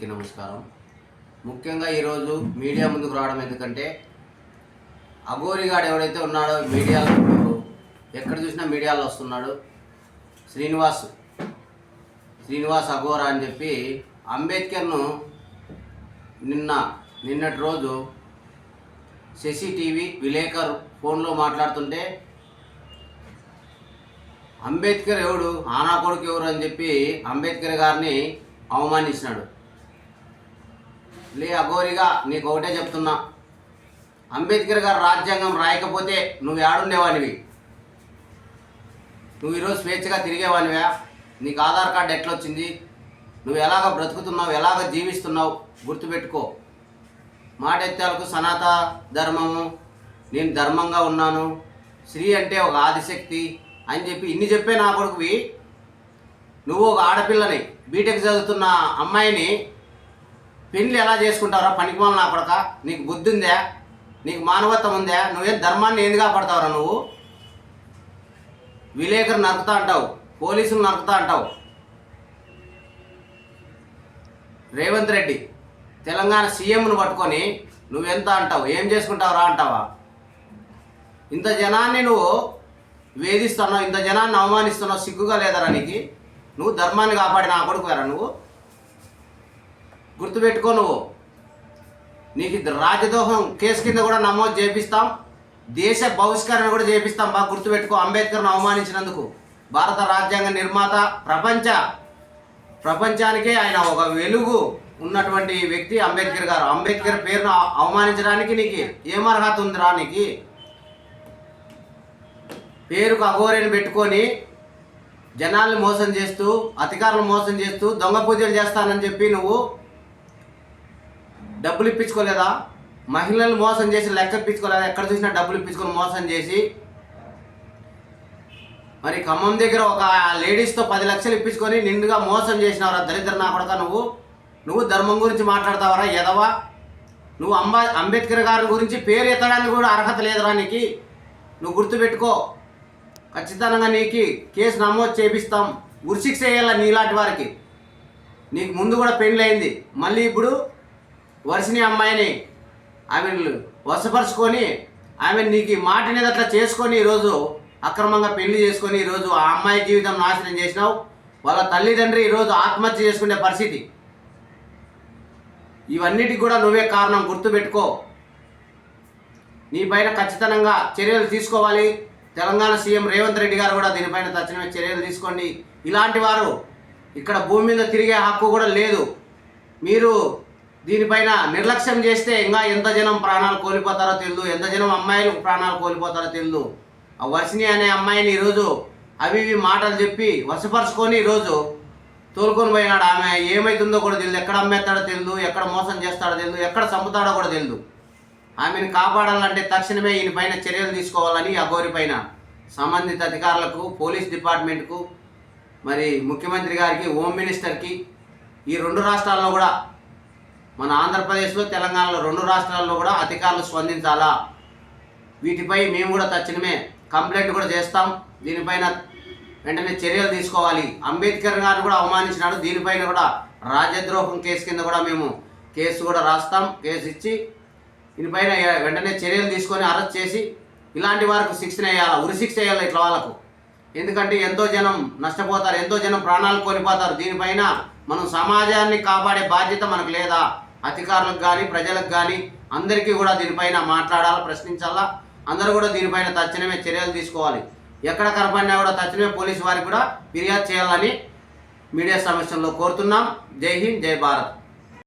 అందరికీ నమస్కారం. ముఖ్యంగా ఈరోజు మీడియా ముందుకు రావడం ఎందుకంటే అఘోరిగాడు ఎవడైతే ఉన్నాడో మీడియాలో ఎక్కడ చూసినా మీడియాలో వస్తున్నాడు. శ్రీనివాస్ శ్రీనివాస్ అఘోరా అని చెప్పి అంబేద్కర్ను నిన్న నిన్నటి రోజు శశి టీవీ విలేకర్ ఫోన్లో మాట్లాడుతుంటే అంబేద్కర్ ఎవడు? ఆనా కొడుకు ఎవరు అని చెప్పి అంబేద్కర్ గారిని అవమానించినాడు. లే అఘోరిగా నీకు ఒకటే చెప్తున్నా. అంబేద్కర్ గారు రాజ్యాంగం రాయకపోతే నువ్వు ఏడుండేవానివి నువ్వు ఈరోజు స్వేచ్ఛగా తిరిగేవానివా? నీకు ఆధార్ కార్డు ఎట్లొచ్చింది? నువ్వు ఎలాగ బ్రతుకుతున్నావు? ఎలాగ జీవిస్తున్నావు? గుర్తుపెట్టుకో. మాటెత్తాలకు సనాత ధర్మము. నేను ధర్మంగా ఉన్నాను. స్త్రీ అంటే ఒక ఆదిశక్తి అని చెప్పి ఇన్ని చెప్పే నా కొడుకువి. నువ్వు ఒక ఆడపిల్లని బీటెక్ చదువుతున్న అమ్మాయిని పెళ్ళి ఎలా చేసుకుంటావురా? పనికిమాల నా కొడక. నీకు బుద్ధి ఉందా? నీకు మానవత్వం ఉందా? నువ్వే ధర్మాన్ని ఏంది కాపాడతావురా నువ్వు? విలేకరు నరుకుతా అంటావు. పోలీసులు నరుకుతా అంటావు. రేవంత్ రెడ్డి తెలంగాణ సీఎంను పట్టుకొని నువ్వెంత అంటావు? ఏం చేసుకుంటావురా అంటావా? ఇంత జనాన్ని నువ్వు వేధిస్తున్నావు ఇంత జనాన్ని అవమానిస్తున్నావు సిగ్గుగా లేదరా నీకు? నువ్వు ధర్మాన్ని కాపాడిన నా కొడుకురా నువ్వు? గుర్తుపెట్టుకో నువ్వు. నీకు రాజద్రోహం. రాజదోహం కేసు కింద కూడా నమోదు చేపిస్తాం. దేశ బహిష్కరణ కూడా చేపిస్తాం. బాగా గుర్తుపెట్టుకో. అంబేద్కర్ను అవమానించినందుకు. భారత రాజ్యాంగ నిర్మాత ప్రపంచ ప్రపంచానికే ఆయన ఒక వెలుగు ఉన్నటువంటి వ్యక్తి అంబేద్కర్ గారు. అంబేద్కర్ పేరును అవమానించడానికి నీకు ఏం అర్హత ఉందిరా నీకు? పేరుకు అఘోరిని పెట్టుకొని జనాల్ని మోసం చేస్తూ అధికారులు మోసం చేస్తూ దొంగ పూజలు చేస్తానని చెప్పి నువ్వు డబ్బులు ఇప్పించుకోలేదా? మహిళలు మోసం చేసి లెక్క ఇప్పించుకోలేదా? ఎక్కడ చూసినా డబ్బులు ఇప్పించుకొని మోసం చేసి? మరి ఖమ్మం దగ్గర ఒక లేడీస్తో పది లక్షలు ఇప్పించుకొని నిండుగా మోసం చేసినవరా దరిద్ర నా కొడక నువ్వు. నువ్వు ధర్మం గురించి మాట్లాడతావరా ఎదవా నువ్వు అంబా అంబేద్కర్ గారి గురించి పేరు ఎత్తడానికి కూడా అర్హత లేదురా నీకు. నువ్వు గుర్తుపెట్టుకో. ఖచ్చితంగా నీకు కేసు నమోదు చేపిస్తాం. ఉరిశిక్ష వేయాల నీలాంటి వారికి? నీకు ముందు కూడా పెళ్ళి అయింది మళ్ళీ ఇప్పుడు వర్షిని అమ్మాయిని ఆమె వశపరుచుకొని ఆమె నీకు మాట మీద అట్లా చేసుకొని ఈరోజు అక్రమంగా పెళ్ళి చేసుకొని ఈరోజు ఆ అమ్మాయి జీవితం నాశనం చేసినావు. వాళ్ళ తల్లిదండ్రి ఈరోజు ఆత్మహత్య చేసుకునే పరిస్థితి. ఇవన్నిటికి కూడా నువ్వే కారణం గుర్తుపెట్టుకో. నీ పైన ఖచ్చితంగా చర్యలు తీసుకోవాలి. తెలంగాణ సీఎం రేవంత్ రెడ్డి గారు కూడా దీనిపైన తక్షణమే చర్యలు తీసుకోండి. ఇలాంటి వారు ఇక్కడ భూమి మీద తిరిగే హక్కు కూడా లేదు. మీరు దీనిపైన నిర్లక్ష్యం చేస్తే ఇంకా ఎంత జనం ప్రాణాలు కోల్పోతారో తెలియదు ఎంత జనం అమ్మాయిలు ప్రాణాలు కోల్పోతారో తెలియదు ఆ వర్షిని అనే అమ్మాయిని ఈరోజు అవి ఇవి మాటలు చెప్పి వశపరుచుకొని ఈరోజు తోలుకొని పోయినాడు. ఆమె ఏమైతుందో కూడా తెలియదు ఎక్కడ అమ్మేస్తాడో తెలియదు ఎక్కడ మోసం చేస్తాడో తెలియదు ఎక్కడ చంపుతాడో కూడా తెలియదు ఆమెను కాపాడాలంటే తక్షణమే ఈయన పైన చర్యలు తీసుకోవాలని అఘోరి పైన సంబంధిత అధికారులకు పోలీస్ డిపార్ట్మెంట్కు మరి ముఖ్యమంత్రి గారికి హోమ్ మినిస్టర్కి ఈ రెండు రాష్ట్రాల్లో కూడా మన ఆంధ్రప్రదేశ్లో తెలంగాణలో రెండు రాష్ట్రాల్లో కూడా అధికారులు స్పందించాలా? వీటిపై మేము కూడా తక్షణమే కంప్లైంట్ కూడా చేస్తాం. దీనిపైన వెంటనే చర్యలు తీసుకోవాలి. అంబేద్కర్ గారిని కూడా అవమానించినాడు. దీనిపైన కూడా రాజద్రోహం కేసు కింద కూడా మేము కేసు కూడా రాస్తాం. కేసు ఇచ్చి దీనిపైన వెంటనే చర్యలు తీసుకొని అరెస్ట్ చేసి ఇలాంటి వారికి శిక్షణ వేయాలి? ఉరి శిక్ష వేయాలి ఇట్లా వాళ్ళకు? ఎందుకంటే ఎంతో జనం నష్టపోతారు ఎంతో జనం ప్రాణాలు కోల్పోతారు. దీనిపైన మనం సమాజాన్ని కాపాడే బాధ్యత మనకు లేదా? అధికారులకు కానీ ప్రజలకు కానీ అందరికీ కూడా దీనిపైన మాట్లాడాలా ప్రశ్నించాలా? అందరూ కూడా దీనిపైన తక్షణమే చర్యలు తీసుకోవాలి. ఎక్కడ కనపడినా కూడా తక్షణమే పోలీసు వారికి కూడా ఫిర్యాదు చేయాలని మీడియా సమస్యల్లో కోరుతున్నాం. జై హింద్ జై భారత్.